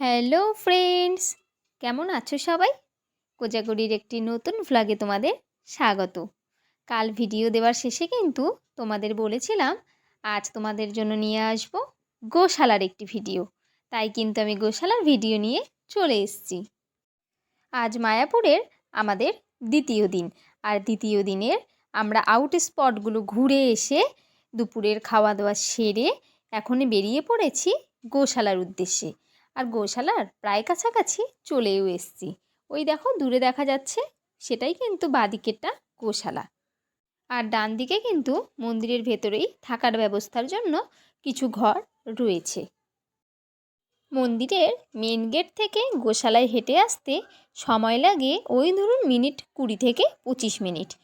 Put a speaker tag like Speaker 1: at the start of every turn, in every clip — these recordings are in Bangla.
Speaker 1: হ্যালো ফ্রেন্ডস, কেমন আছো সবাই? কোজাগরির একটি নতুন ভ্লগে তোমাদের স্বাগত। কাল ভিডিও দেওয়ার শেষে কিন্তু তোমাদের বলেছিলাম, আজ তোমাদের জন্য নিয়ে আসব গোশালার একটি ভিডিও তাই কিন্তু আমি গোশালার ভিডিও নিয়ে চলে এসেছি। আজ মায়াপুরের আমাদের দ্বিতীয় দিন। আর দ্বিতীয় দিনের আমরা আউট স্পটগুলো ঘুরে এসে দুপুরের খাওয়া দাওয়া সেরে এখনই বেরিয়ে পড়েছি গোশালার উদ্দেশ্যে। আর গোশালার প্রায় কাছাকাছি চলেও এসছি। ওই দেখো, দূরে দেখা যাচ্ছে, সেটাই কিন্তু বাদিকেরটা গোশালা। আর ডান দিকে কিন্তু মন্দিরের ভেতরেই থাকার ব্যবস্থার জন্য কিছু ঘর রয়েছে। মন্দিরের মেন গেট থেকে গোশালায় হেঁটে আসতে সময় লাগে ওই ধরুন মিনিট কুড়ি থেকে পঁচিশ মিনিট।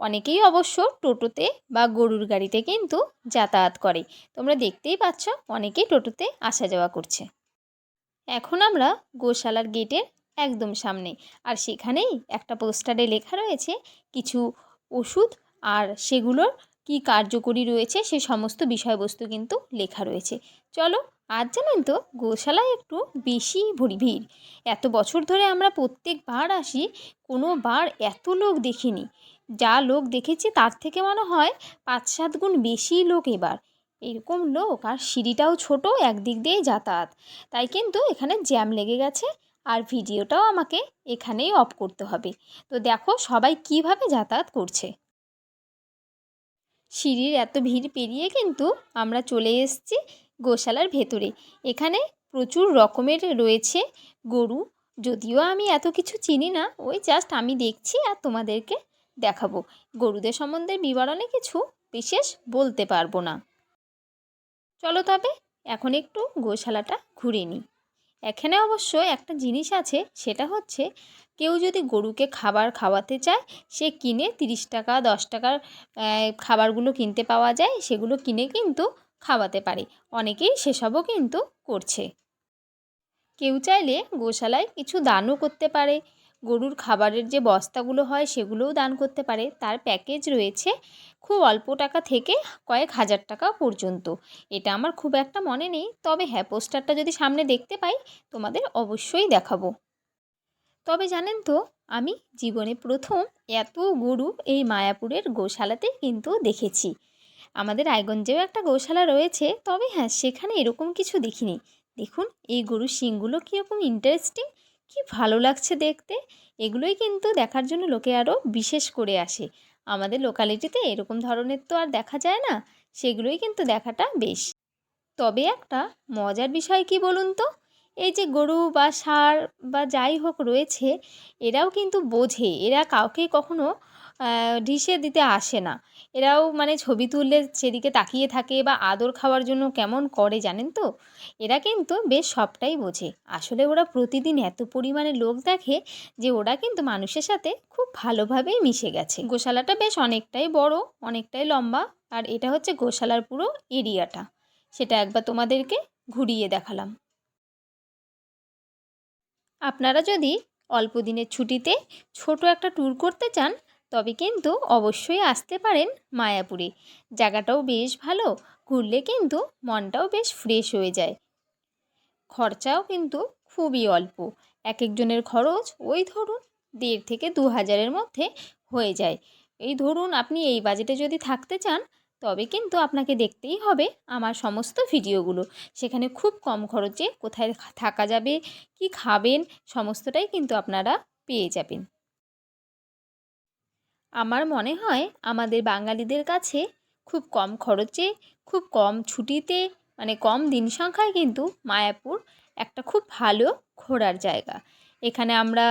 Speaker 1: অনেকেই অবশ্য টোটোতে বা গরুর গাড়িতে কিন্তু যাতায়াত করে। তোমরা দেখতেই পাচ্ছ, অনেকেই টোটোতে আসা যাওয়া করছে। এখন আমরা গোশালার গেটের একদম সামনে। আর সেখানেই একটা পোস্টারে লেখা রয়েছে কিছু ওষুধ আর সেগুলোর কি কার্যকরী রয়েছে সে সমস্ত বিষয়বস্তু কিন্তু লেখা রয়েছে। চলো আজ জানেন তো গোশালায় একটু বেশি ভরি ভিড়। এত বছর ধরে আমরা প্রত্যেকবার আসি কোনো বার এত লোক দেখিনি। যা লোক দেখেছি তার থেকে মনে হয় পাঁচ সাত গুণ বেশি লোক এবার। এরকম লোক আর সিঁড়িটাও ছোট, একদিক দিয়েই যাতায়াত। তাই কিন্তু এখানে জ্যাম লেগে গেছে আর ভিডিওটাও আমাকে এখানেই অফ করতে হবে। তো দেখো সবাই কীভাবে যাতায়াত করছে। সিঁড়ির এত ভিড় পেরিয়ে কিন্তু আমরা চলে এসেছি গোশালার ভেতরে। এখানে প্রচুর রকমের রয়েছে গরু। যদিও আমি এত কিছু চিনি না, ওই জাস্ট আমি দেখছি আর তোমাদেরকে দেখাবো। গরুদের সম্বন্ধে বিবরণে কিছু বিশেষ বলতে পারব না। চলো তবে এখন একটু গোশালাটা ঘুরে নিই। এখানে অবশ্য একটা জিনিস আছে, সেটা হচ্ছে কেউ যদি গরুকে খাবার খাওয়াতে চায়, সে কিনে তিরিশ টাকা, দশ টাকার খাবারগুলো কিনতে পাওয়া যায়, সেগুলো কিনে কিন্তু খাওয়াতে পারে। অনেকেই সেসবও কিন্তু করছে। কেউ চাইলে গোশালায় কিছু দানও করতে পারে। গরুর খাবারের যে বস্তাগুলো হয় সেগুলোও দান করতে পারে। তার প্যাকেজ রয়েছে খুব অল্প টাকা থেকে কয়েক হাজার টাকা পর্যন্ত। এটা আমার খুব একটা মনে নেই। তবে হ্যাঁ পোস্টারটা যদি সামনে দেখতে পাই, তোমাদের অবশ্যই দেখাবো। তবে জানেন তো, আমি জীবনে প্রথম এত গরু এই মায়াপুরের গোশালাতে কিন্তু দেখেছি। আমাদের রায়গঞ্জেও একটা গোশালা রয়েছে। তবে হ্যাঁ সেখানে এরকম কিছু দেখিনি। দেখুন, এই গরুর শিংগুলো কীরকম ইন্টারেস্টিং কি ভালো লাগছে দেখতে? এগুলোই কিন্তু দেখার জন্য লোকে আরও বিশেষ করে আসে। আমাদের লোকালিটিতে এরকম ধরনের তো আর দেখা যায় না। সেগুলোই কিন্তু দেখাটা বেশ। তবে একটা মজার বিষয় কি বলুন তো? এই যে গরু বা ষাঁড় বা যাই হোক রয়েছে, এরাও কিন্তু বোঝে। এরা কাউকে কখনো ঢিসে দিতে আসে না। এরাও মানে ছবি তুললে সেদিকে তাকিয়ে থাকে বা আদর খাওয়ার জন্য কেমন করে জানেন তো? এরা কিন্তু বেশ সবটাই বোঝে। আসলে ওরা প্রতিদিন এত পরিমাণে লোক দেখে যে ওরা কিন্তু মানুষের সাথে খুব ভালোভাবেই মিশে গেছে। গোশালাটা বেশ অনেকটাই বড়, অনেকটাই লম্বা, আর এটা হচ্ছে গোশালার পুরো এরিয়াটা। সেটা একবার তোমাদেরকে ঘুরিয়ে দেখালাম। আপনারা যদি অল্প দিনের ছুটিতে ছোট একটা ট্যুর করতে চান, তবে কিন্তু অবশ্যই আসতে পারেন মায়াপুরে। জায়গাটাও বেশ ভালো, ঘুরলে কিন্তু মনটাও বেশ ফ্রেশ হয়ে যায়। খরচাও কিন্তু খুবই অল্প এক একজনের খরচ ওই ধরুন দেড় থেকে দু হাজারের মধ্যে হয়ে যায়। এই ধরুন আপনি এই বাজেটে যদি থাকতে চান তবে কিন্তু আপনাকে দেখতেই হবে আমার সমস্ত ভিডিওগুলো। সেখানে খুব কম খরচে কোথায় থাকা যাবে, কি খাবেন, সমস্তটাই কিন্তু আপনারা পেয়ে যাবেন। আমার মনে হয় আমাদের বাঙালিদের কাছে খুব কম খরচে, খুব কম ছুটিতে মানে কম দিন সংখ্যায় কিন্তু মায়াপুর একটা খুব ভালো ঘোরার জায়গা। এখানে আমরা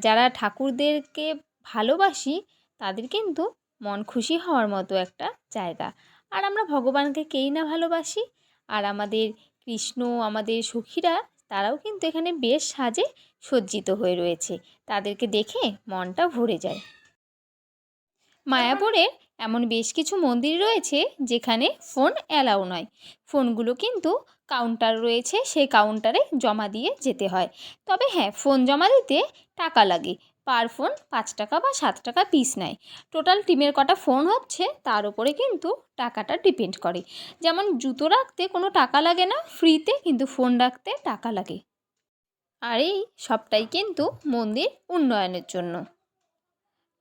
Speaker 1: যারা ঠাকুরদেরকে ভালোবাসি, তাদের কিন্তু মন খুশি হওয়ার মতো একটা জায়গা। আর আমরা ভগবানকে কেই না ভালোবাসি, আর আমাদের কৃষ্ণ, আমাদের সখীরা, তারাও কিন্তু এখানে বেশ সাজে সজ্জিত হয়ে রয়েছে। তাদেরকে দেখে মনটা ভরে যায়। মায়াপুরে এমন বেশ কিছু মন্দির রয়েছে যেখানে ফোন অ্যালাউ নয়। ফোনগুলো কিন্তু কাউন্টার রয়েছে, সেই কাউন্টারে জমা দিয়ে যেতে হয়। তবে হ্যাঁ ফোন জমা দিতে টাকা লাগে। পার ফোন পাঁচ টাকা বা সাত টাকা পিস নেয়। টোটাল টিমের কটা ফোন হচ্ছে তার উপরে কিন্তু টাকাটা ডিপেন্ড করে। যেমন জুতো রাখতে কোনো টাকা লাগে না ফ্রিতে কিন্তু ফোন রাখতে টাকা লাগে। আর এই সবটাই কিন্তু মন্দির উন্নয়নের জন্য।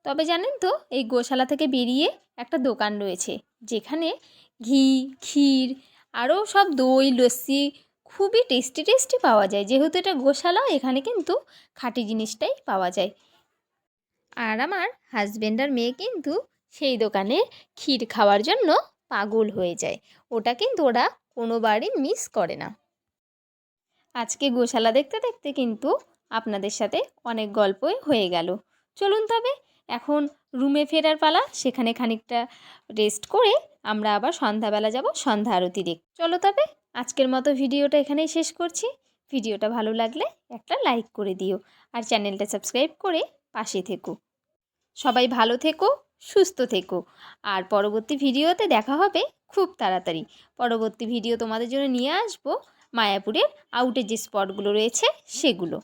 Speaker 1: তবে জানেন তো, এই গোশালা থেকে বেরিয়ে একটা দোকান রয়েছে, যেখানে ঘি, ক্ষীর আরও সব দই, লস্যি খুবই টেস্টি টেস্টি পাওয়া যায়। যেহেতু এটা গোশালা, এখানে কিন্তু খাঁটি জিনিসটাই পাওয়া যায়। আর আমার হাজব্যান্ড আর মেয়ে কিন্তু সেই দোকানে ক্ষীর খাওয়ার জন্য পাগল হয়ে যায়। ওটা কিন্তু ওরা কোনোবারই মিস করে না। আজকে গোশালা দেখতে দেখতে কিন্তু আপনাদের সাথে অনেক গল্পই হয়ে গেল। চলুন তবে এখন রুমে ফেরার পালা, সেখানে খানিকটা রেস্ট করে আমরা আবার সন্ধ্যাবেলা যাব, সন্ধ্যা আরতি দেখ। চলো তবে আজকের মতো ভিডিওটা এখানেই শেষ করছি। ভিডিওটা ভালো লাগলে একটা লাইক করে দিও। আর চ্যানেলটা সাবস্ক্রাইব করে পাশে থেকো। সবাই ভালো থেকো, সুস্থ থেকো। আর পরবর্তী ভিডিওতে দেখা হবে খুব তাড়াতাড়ি। পরবর্তী ভিডিও তোমাদের জন্য নিয়ে আসব মায়াপুরের আউটের যে স্পটগুলো রয়েছে সেগুলো।